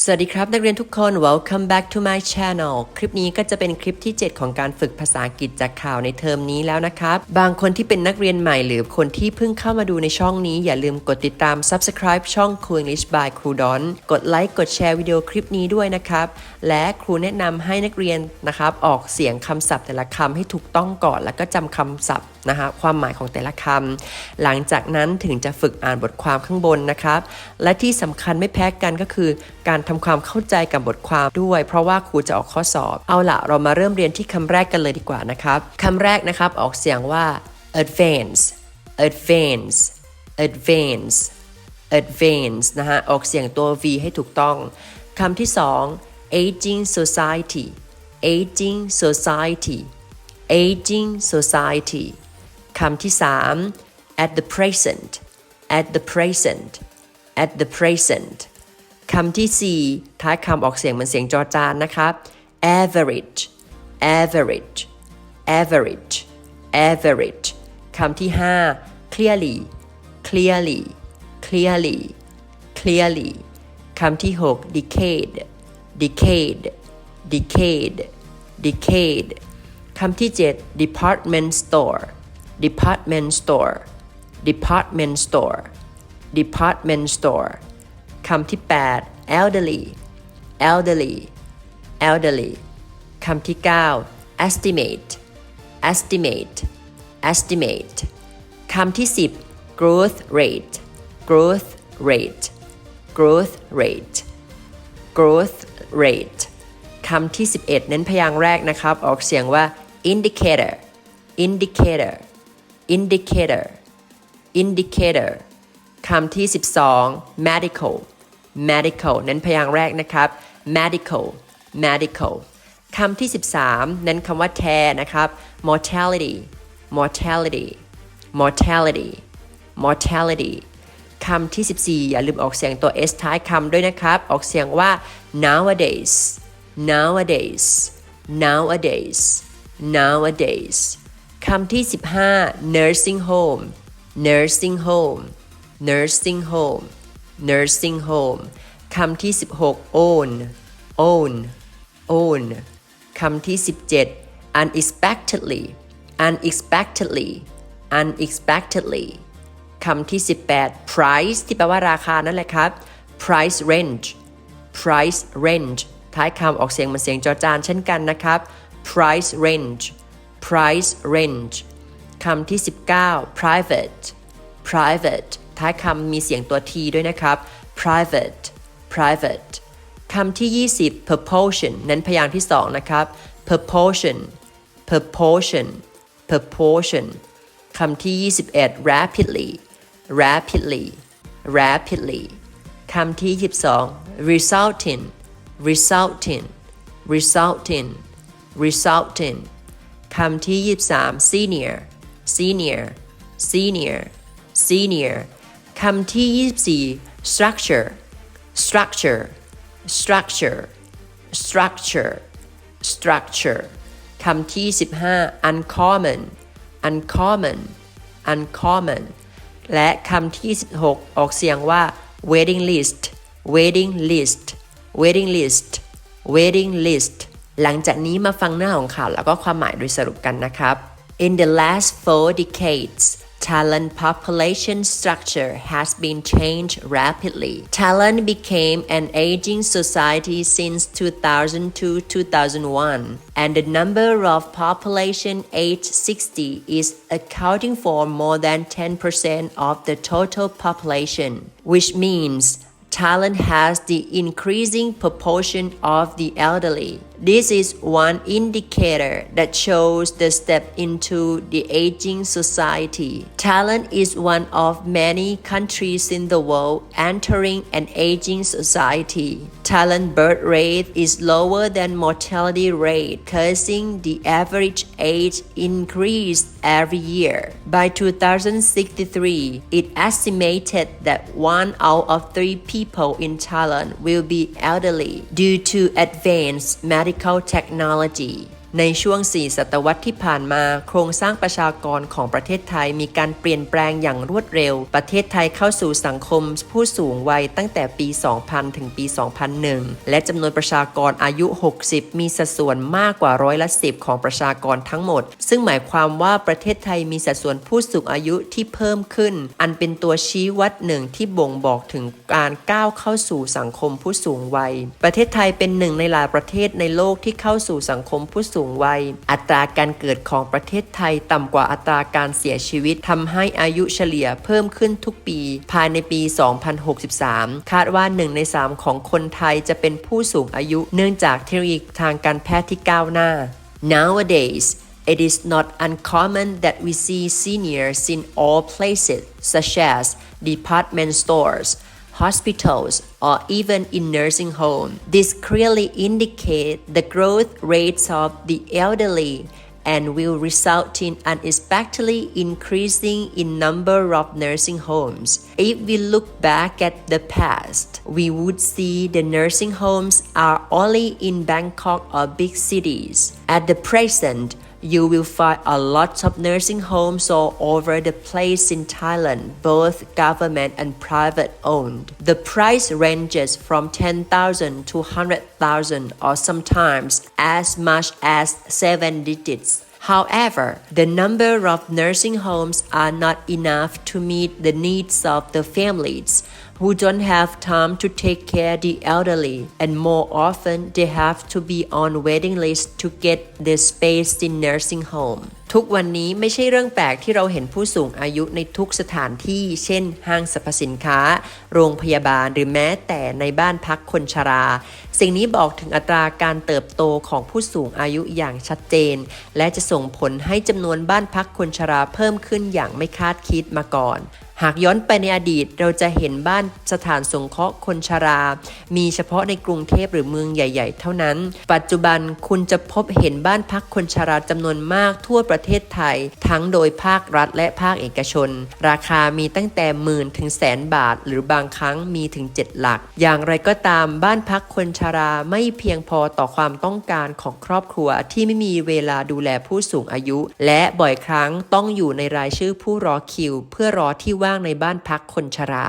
สวัสดีครับ นักเรียนทุกคน welcome back to my channel คลิปนี้ก็จะเป็นคลิปที่ 7 ของการฝึกภาษาอังกฤษจากข่าวในเทอมนี้แล้วนะครับ บางคนที่เป็นนักเรียนใหม่หรือคนที่เพิ่งเข้ามาดูในช่องนี้ อย่าลืมกดติดตาม subscribe ช่อง Cool English by ครูดอนกดไลค์กดแชร์วิดีโอคลิปนี้ด้วยนะครับ และครูแนะนำให้นักเรียนนะครับออกเสียงคำศัพท์แต่ละคำให้ถูกต้องก่อน แล้วก็จำคำศัพท์ นะคะความหมายของแต่ละคำหลังจากนั้นถึงจะฝึกอ่านบทความข้างบนนะครับ และที่สำคัญไม่แพ้กันก็คือ การทำความเข้าใจกับบทความด้วย เพราะว่าครูจะออกข้อสอบ เอาละเรามาเริ่มเรียนที่คำแรกกันเลยดีกว่านะครับคำแรกนะครับออกเสียงว่า advance advance advance advance นะฮะออกเสียงตัว v ให้ถูกต้องคำที่สอง aging society aging society aging society คำที่สาม at the present at the present at the present คำที่สี่ท้ายคำออกเสียงเหมือนเสียงจอจานนะครับ average average average average คำที่ห้า clearly clearly clearly clearly คำที่หก decade decade decade decade คำที่7 department store department store department store department store คำที่ 8 elderly elderly elderly คำที่ 9 estimate estimate estimate คำที่ 10 growth rate growth rate growth rate growth rate คำที่ 11 เน้นพยางค์แรกนะครับ ออกเสียงว่า indicator indicator indicator indicator คำที่ 12 medical medical เน้นพยางค์แรกนะครับ medical medical คำที่ 13เน้นคำว่าแทนะครับ mortality mortality mortality mortality คำที่ 14 อย่าลืมออกเสียงตัว s ท้ายคำด้วยนะครับ ออกเสียงว่า nowadays nowadays nowadays nowadays คำที่ 15 nursing home nursing home nursing home nursing home คำที่ 16 own own own คำที่ 17 unexpectedly unexpectedly unexpectedly คำที่ 18 price ที่แปลว่าราคานั่นแหละครับ price range price range ท้ายคำออกเสียงเหมือนเสียงจอจานเช่นกันนะครับ price range price range คำที่ 19 private private ท้ายคำมีเสียงตัว t ด้วยนะครับ private private คำที่ 20 proportion นั้นพยางค์ที่ 2 นะครับ proportion proportion proportion คำที่ 21 rapidly rapidly rapidly คำที่ 22 resulting resulting resulting resulting คำที่ 23 senior senior senior senior คำที่ 24 structure structure structure structure structure คำที่ 15 uncommon uncommon uncommon และคำที่ 16 ออกเสียงว่า waiting list waiting list waiting list waiting list หลังจากนี้มาฟังหน้าของข่าวแล้วก็ความหมายโดยสรุปกันนะครับ In the last four decades talent population structure has been changed rapidly. Talent became an aging society since 2002 2001, and the number of population age 60 is accounting for more than 10% of the total population, which means talent has the increasing proportion of the elderly. This is one indicator that shows the step into the aging society. Thailand is one of many countries in the world entering an aging society. Thailand birth rate is lower than mortality rate, causing the average age increase every year. By 2063, it estimated that one out of three people in Thailand will be elderly due to advanced medical Medical Technology. ในช่วง 4 ศตวรรษที่ผ่านมา โครงสร้างประชากรของประเทศไทยมีการเปลี่ยนแปลงอย่างรวดเร็ว ประเทศไทยเข้าสู่สังคมผู้สูงวัยตั้งแต่ปี 2000 ถึงปี 2001 และจำนวนประชากรอายุ 60 มีสัดส่วนมากกว่าร้อยละ 10 ของประชากรทั้งหมด ซึ่งหมายความว่าประเทศไทยมีสัดส่วนผู้สูงอายุที่เพิ่มขึ้น อันเป็นตัวชี้วัดหนึ่งที่บ่งบอกถึงการก้าวเข้าสู่สังคมผู้สูงวัย ประเทศไทยเป็นหนึ่งในหลายประเทศในโลกที่เข้าสู่สังคมผู้สูงวัย อัตราการเกิดของประเทศไทยต่ำกว่าอัตราการเสียชีวิตทำให้อายุเฉลี่ยเพิ่มขึ้นทุกปี ภายในปี 2063 คาดว่า 1 ใน 3 ของคนไทยจะเป็นผู้สูงอายุ เนื่องจากเทคโนโลยีทางการแพทย์ที่ก้าวหน้า Nowadays It is not uncommon that we see seniors in all places, such as department stores, hospitals, or even in nursing homes. This clearly indicates the growth rates of the elderly and will result in unexpectedly increasing in number of nursing homes. If we look back at the past, we would see the nursing homes are only in Bangkok or big cities. At the present, you will find a lot of nursing homes all over the place in Thailand, both government and private owned. The price ranges from 10,000 to 100,000 or sometimes as much as 7 digits. However, the number of nursing homes are not enough to meet the needs of the families who don't have time to take care the elderly and more often they have to be on waiting list to get the space in nursing home ทุกวันนี้ไม่ใช่เรื่องแปลกที่เราเห็นผู้สูงอายุในทุกสถานที่ เช่น ห้างสรรพสินค้า โรงพยาบาลหรือแม้แต่ในบ้านพักคนชรา สิ่งนี้บอกถึงอัตราการเติบโตของผู้สูงอายุอย่างชัดเจน และจะส่งผลให้จำนวนบ้านพักคนชราเพิ่มขึ้นอย่างไม่คาดคิดมาก่อน หากย้อนไปในอดีตเราจะเห็นบ้านสถานสงเคราะห์คนชรา มีเฉพาะในกรุงเทพหรือเมืองใหญ่ ๆ เท่านั้น ปัจจุบันคุณจะพบเห็นบ้านพักคนชราจำนวนมากทั่วประเทศไทย ทั้งโดยภาครัฐและภาคเอกชน ราคามีตั้งแต่หมื่นถึงแสนบาท หรือบางครั้งมีถึง 7 หลัก อย่างไรก็ตามบ้านพักคนชราไม่เพียงพอต่อความต้องการของครอบครัวที่ไม่มีเวลาดูแลผู้สูงอายุ และบ่อยครั้งต้องอยู่ในรายชื่อผู้รอคิว เพื่อรอที่ว่าางในบ้านพักคนชรา